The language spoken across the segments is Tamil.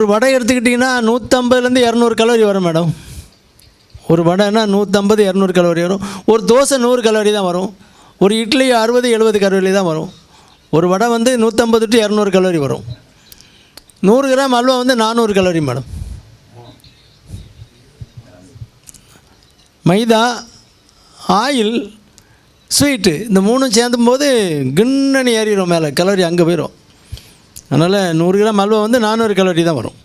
ஒரு வடை எடுத்துக்கிட்டிங்கன்னா நூற்றம்பதுலேருந்து இரநூறு கலோரி வரும் மேடம். ஒரு வடைனா நூற்றம்பது இரநூறு கலோரி வரும். ஒரு தோசை நூறு கலோரி தான் வரும். ஒரு இட்லி அறுபது எழுபது கலோரி தான் வரும். ஒரு வடை வந்து நூற்றம்பது டு இரநூறு கலோரி வரும். நூறு கிராம் அல்வா வந்து நானூறு கலோரி மேடம். மைதா ஆயில் ஸ்வீட்டு இந்த மூணும் சேர்ந்தும் போது கிண்ணனி ஏறிடும் மேலே. கலோரி அங்கே போயிடும் அதனால் நூறு கிராம் அல்வா வந்து நானூறு கலோரி தான் வரும்.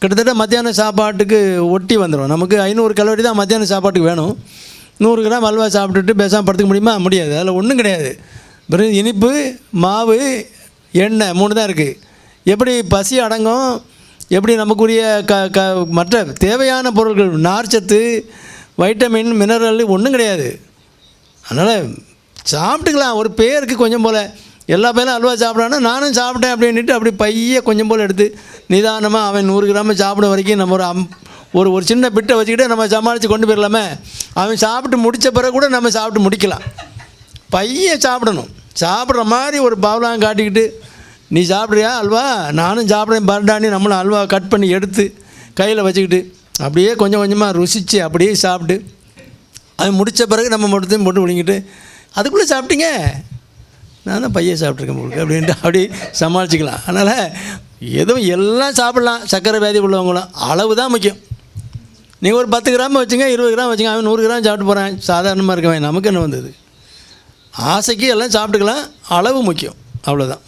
கிட்டத்தட்ட மத்தியான சாப்பாட்டுக்கு ஒட்டி வந்துடும் நமக்கு ஐநூறு கலோரி தான் மத்தியான சாப்பாட்டுக்கு வேணும். நூறு கிராம் அல்வா சாப்பிட்டுட்டு பேசாமல் படுத்துக்க முடியுமா? முடியாது. அதில் ஒன்றும் கிடையாது. பிறகு இனிப்பு மாவு எண்ணெய் மூணு தான் இருக்குது எப்படி பசி அடங்கும்? எப்படி நமக்குரிய க க மற்ற தேவையான பொருட்கள் நார்ச்சத்து வைட்டமின் மினரல் ஒன்றும் கிடையாது. அதனால் சாப்பிட்டுக்கலாம். ஒரு பேருக்கு கொஞ்சம் போல். எல்லா பேரும் அல்வா சாப்பிட்றான்னா நானும் சாப்பிட்டேன் அப்படின்ட்டு அப்படி பைய கொஞ்சம் போல் எடுத்து நிதானமாக அவன் நூறு கிராம் சாப்பிட வரைக்கும் நம்ம ஒரு அம் ஒரு ஒரு சின்ன பிட்டை வச்சுக்கிட்டு நம்ம சமாளித்து கொண்டு போயிடலாமே அவன் சாப்பிட்டு முடித்த பிறகு கூட நம்ம சாப்பிட்டு முடிக்கலாம். பைய சாப்பிடணும். சாப்பிட்ற மாதிரி ஒரு பாவலாம் காட்டிக்கிட்டு நீ சாப்பிட்றியா அல்வா? நானும் சாப்பிட்றேன் பரடானி நம்மளும் அல்வா கட் பண்ணி எடுத்து கையில் வச்சுக்கிட்டு அப்படியே கொஞ்சம் கொஞ்சமாக ருசித்து அப்படியே சாப்பிட்டு அது முடித்த பிறகு நம்ம மட்டும் போட்டு விழுங்கிட்டு அதுக்குள்ளே சாப்பிட்டீங்க? நான் தான் பையன் சாப்பிட்ருக்கேன் உங்களுக்கு அப்படின்ட்டு அப்படி சமாளிச்சுக்கலாம். அதனால் எதுவும் எல்லாம் சாப்பிட்லாம். சர்க்கரை வியாதி உள்ளவங்களும் அளவு தான் முக்கியம். நீங்கள் ஒரு பத்து கிராம் வச்சுங்க இருபது கிராம் வச்சுங்க அவன் நூறு கிராம் சாப்பிட்டு போகிறேன் சாதாரணமாக இருக்கவன் நமக்கு என்ன வந்தது? ஆசைக்கு எல்லாம் சாப்பிட்டுக்கலாம். அளவு முக்கியம். அவ்வளோதான்